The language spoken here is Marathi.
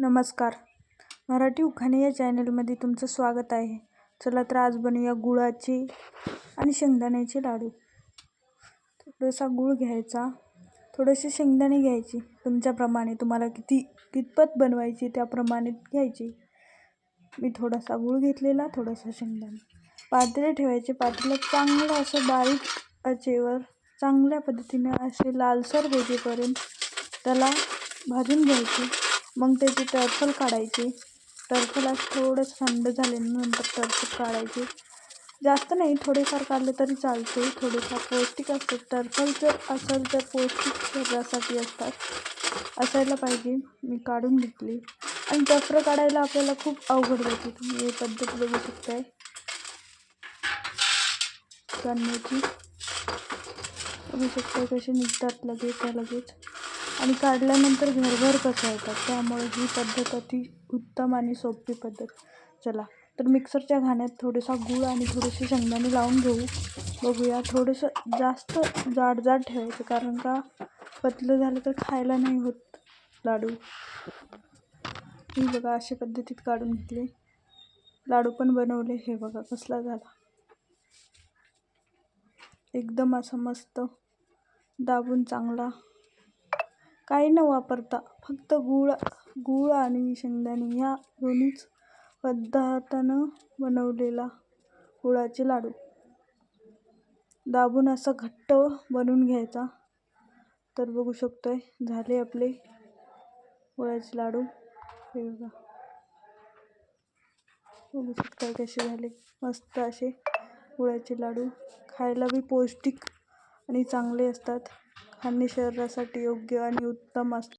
नमस्कार. मराठी उखाणे या चॅनलमध्ये तुमचं स्वागत आहे. चला तर आज बनवूया गुळाचे आणि शेंगदाण्याचे लाडू. थोडासा गूळ घ्यायचा. थोडेसे शेंगदाणे घ्यायची. तुमच्याप्रमाणे तुम्हाला किती कितपत बनवायची त्याप्रमाणे घ्यायची. मी थोडासा गूळ घेतलेला थोडासा शेंगदाणे. पातेले ठेवायचे. पातेल्यात चांगलं असं बारीक आचेवर चांगल्या पद्धतीने असे लालसर भेजेपर्यंत त्याला भाजून घ्यायचे. मग त्याची टरफल काढायची. टरफल असं थोडंसं थंड झाल्यानंतर टरफल काढायची. जास्त नाही थोडेफार काढले तरी चालते थोडेफार पौष्टिक असतात. टरफल जर असेल तर पौष्टिक शरीरासाठी असतात. असायला पाहिजे. मी काढून घेतली. आणि टफरं काढायला आपल्याला खूप अवघड जाते. तुम्ही हे पद्धत बघू शकताय. करण्याची बघू शकताय कसे निघतात लगेच त्या लगेच. आणि काढल्यानंतर घरभर कसं येतात त्यामुळे ही पद्धत अति उत्तम आणि सोपी पद्धत. चला तर मिक्सरच्या घाण्यात थोडासा गूळ आणि थोडेसे शेंगदाणे लावून घेऊ. बघूया थोडंसं जास्त जाड जाड ठेवायचं कारण का पतलं झालं तर खायला नाही होत लाडू. मी बघा अशा पद्धतीत काढून घेतले. लाडू पण बनवले. हे बघा कसला झाला. एकदम असा मस्त दाबून चांगला काही न वापरता फक्त गूळ गूळ आणि शेंगदाणे ह्या दोन्हीच पदार्थानं बनवलेला गुळाचे लाडू. दाबून असा घट्ट बनवून घ्यायचा. तर बघू शकतोय झाले आपले गुळाचे लाडू. हे बघा. बघू शकताय कसे झाले. मस्त असे गुळाचे लाडू. खायला बी पौष्टिक आणि चांगले असतात. आणि शरीरासाठी योग्य आणि उत्तम असतात